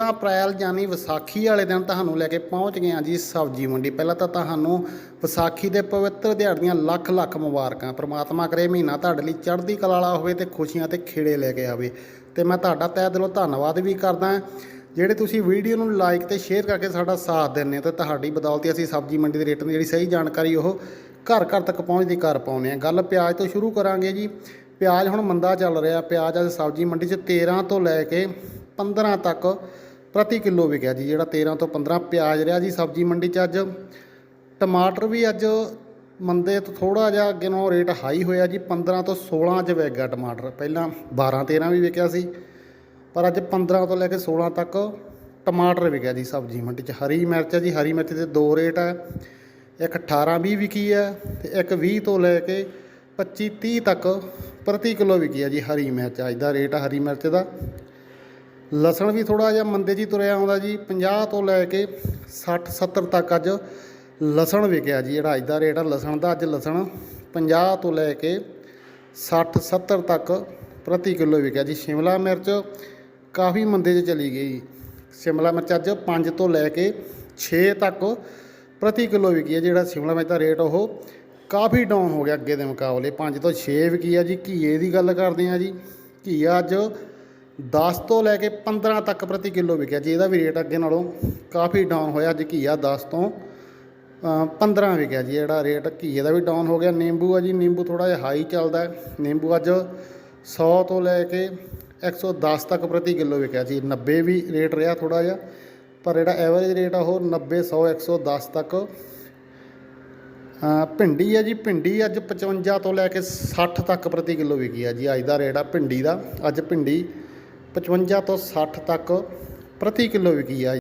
ਅਪ੍ਰੈਲ ਯਾਨੀ ਵਿਸਾਖੀ ਵਾਲੇ ਦਿਨ ਤੁਹਾਨੂੰ ਲੈ ਕੇ ਪਹੁੰਚ ਗਏ ਹਾਂ ਜੀ ਸਬਜ਼ੀ ਮੰਡੀ। ਪਹਿਲਾਂ ਤਾਂ ਤੁਹਾਨੂੰ ਵਿਸਾਖੀ ਦੇ ਪਵਿੱਤਰ ਦਿਹਾੜੇ ਦੀਆਂ ਲੱਖ ਲੱਖ ਮੁਬਾਰਕਾਂ। ਪ੍ਰਮਾਤਮਾ ਕਰੇ ਮਹੀਨਾ ਤੁਹਾਡੇ ਲਈ ਚੜ੍ਹਦੀ ਕਲਾ ਵਾਲਾ ਹੋਵੇ ਤੇ ਖੁਸ਼ੀਆਂ ਤੇ ਖੇੜੇ ਲੈ ਕੇ ਆਵੇ। ਤੇ ਮੈਂ ਤੁਹਾਡਾ ਤਹਿ ਦਿਲੋਂ ਧੰਨਵਾਦ ਵੀ ਕਰਦਾ ਜਿਹੜੇ ਤੁਸੀਂ ਵੀਡੀਓ ਨੂੰ ਲਾਈਕ ਤੇ ਸ਼ੇਅਰ ਕਰਕੇ ਸਾਡਾ ਸਾਥ ਦਿੰਦੇ ਹੋ ਤੇ ਤੁਹਾਡੀ ਬਦੌਲਤ ਅਸੀਂ ਸਬਜ਼ੀ ਮੰਡੀ ਦੇ ਰੇਟਾਂ ਦੀ ਜਿਹੜੀ ਸਹੀ ਜਾਣਕਾਰੀ ਉਹ ਘਰ ਘਰ ਤੱਕ ਪਹੁੰਚਦੀ ਕਰ ਪਾਉਂਦੇ ਹਾਂ। ਗੱਲ ਪਿਆਜ਼ ਤੋਂ ਸ਼ੁਰੂ ਕਰਾਂਗੇ ਜੀ। ਪਿਆਜ਼ ਹੁਣ ਮੰਦਾ ਚੱਲ ਰਿਹਾ। ਪਿਆਜ਼ ਅੱਜ ਸਬਜ਼ੀ ਮੰਡੀ 'ਚ 13 ਤੋਂ ਲੈ ਕੇ 15 ਤੱਕ ਪ੍ਰਤੀ ਕਿਲੋ ਵਿਕਿਆ ਜੀ, ਜਿਹੜਾ 13 ਤੋਂ 15 ਪਿਆਜ਼ ਰਿਹਾ ਜੀ ਸਬਜ਼ੀ ਮੰਡੀ 'ਚ ਅੱਜ। ਟਮਾਟਰ ਵੀ ਅੱਜ ਮੰਦੇ ਤੋਂ ਥੋੜਾ ਜਿਹਾ ਅੱਗੇ ਨਾਲੋਂ ਰੇਟ ਹਾਈ ਹੋਇਆ ਜੀ 15 ਤੋਂ 16 'ਚ ਵਿਕ ਗਿਆ ਟਮਾਟਰ। ਪਹਿਲਾਂ 12 13 ਵੀ ਵਿਕਿਆ ਸੀ, ਪਰ ਅੱਜ 15 ਤੋਂ ਲੈ ਕੇ 16 ਤੱਕ ਟਮਾਟਰ ਵਿਕਿਆ ਜੀ ਸਬਜ਼ੀ ਮੰਡੀ 'ਚ। ਹਰੀ ਮਿਰਚ ਹੈ ਜੀ, ਹਰੀ ਮਿਰਚ ਦੇ ਦੋ ਰੇਟ ਹੈ, ਇੱਕ 18 20 ਵਿਕੀ ਹੈ ਤੇ ਇੱਕ 20 ਤੋਂ ਲੈ ਕੇ 25 30 ਤੱਕ ਪ੍ਰਤੀ ਕਿਲੋ ਵਿਕੀ ਹੈ ਜੀ ਹਰੀ ਮਿਰਚ। ਅੱਜ ਦਾ ਰੇਟ ਹਰੀ ਮਿਰਚ ਦਾ ਲਸਣ ਵੀ ਥੋੜਾ ਜਿਹਾ ਮੰਦੇ ਜੀ ਤੁਰਿਆ ਆਉਂਦਾ ਜੀ 50 ਤੋਂ ਲੈ ਕੇ 60 70 ਤੱਕ ਅੱਜ ਲਸਣ ਵਿਕਿਆ ਜੀ, ਜਿਹੜਾ ਅੱਜ ਦਾ ਰੇਟ ਆ, ਲਸਣ ਦਾ ਅੱਜ ਲਸਣ 50 ਤੋਂ ਲੈ ਕੇ 60 70 ਤੱਕ ਪ੍ਰਤੀ ਕਿਲੋ ਵਿਕਿਆ ਜੀ। ਸ਼ਿਮਲਾ ਮਿਰਚ ਕਾਫੀ ਮੰਦੇ 'ਚ ਚਲੀ ਗਈ। ਸ਼ਿਮਲਾ ਮਿਰਚ ਅੱਜ 5 ਤੋਂ ਲੈ ਕੇ 6 ਤੱਕ ਪ੍ਰਤੀ ਕਿਲੋ ਵਿਕੀ ਹੈ ਜਿਹੜਾ ਸ਼ਿਮਲਾ ਮਿਰਚ ਦਾ ਰੇਟ ਉਹ ਕਾਫੀ ਡਾਊਨ ਹੋ ਗਿਆ ਅੱਗੇ ਦੇ ਮੁਕਾਬਲੇ। 5 ਤੋਂ 6 ਵਿਕੀ ਆ ਜੀ। ਘੀਏ ਦੀ ਗੱਲ ਕਰਦੇ ਆ ਜੀ। ਘੀਆ ਅੱਜ 10 ਤੋਂ ਲੈ ਕੇ 15 ਤੱਕ ਪ੍ਰਤੀ ਕਿਲੋ ਵਿਕਿਆ ਜੀ। ਇਹਦਾ ਵੀ ਰੇਟ ਅੱਗੇ ਨਾਲੋਂ ਕਾਫੀ ਡਾਊਨ ਹੋਇਆ। ਅੱਜ ਘੀਆ 10 ਤੋਂ ਅ, 15 ਵਿਕਿਆ ਜੀ। ਜਿਹੜਾ ਰੇਟ ਘੀਏ ਦਾ ਵੀ ਡਾਊਨ ਹੋ ਗਿਆ। ਨਿੰਬੂ ਆ ਜੀ। ਨਿੰਬੂ ਥੋੜਾ ਜਿਹਾ ਹਾਈ ਚੱਲਦਾ ਨਿੰਬੂ ਅੱਜ 100 ਤੋਂ ਲੈ ਕੇ 110 ਤੱਕ ਪ੍ਰਤੀ ਕਿਲੋ ਵਿਕਿਆ ਜੀ। 90 ਵੀ ਰੇਟ ਰਿਹਾ ਥੋੜਾ ਜਿਹਾ। ਪਰ ਜਿਹੜਾ ਐਵਰੇਜ ਰੇਟ ਆ ਉਹ 90 100 110 ਤੱਕ ਭਿੰਡੀ ਹੈ ਜੀ। ਭਿੰਡੀ ਅੱਜ 55 ਤੋਂ ਲੈ ਕੇ 60 ਤੱਕ ਪ੍ਰਤੀ ਕਿਲੋ ਵਿਕੀ ਆ ਜੀ। ਅੱਜ ਦਾ ਰੇਟ ਆ ਭਿੰਡੀ ਦਾ। ਅੱਜ ਭਿੰਡੀ 55 ਤੋਂ 60 ਤੱਕ ਪ੍ਰਤੀ ਕਿਲੋ ਵਿਕੀ ਆ।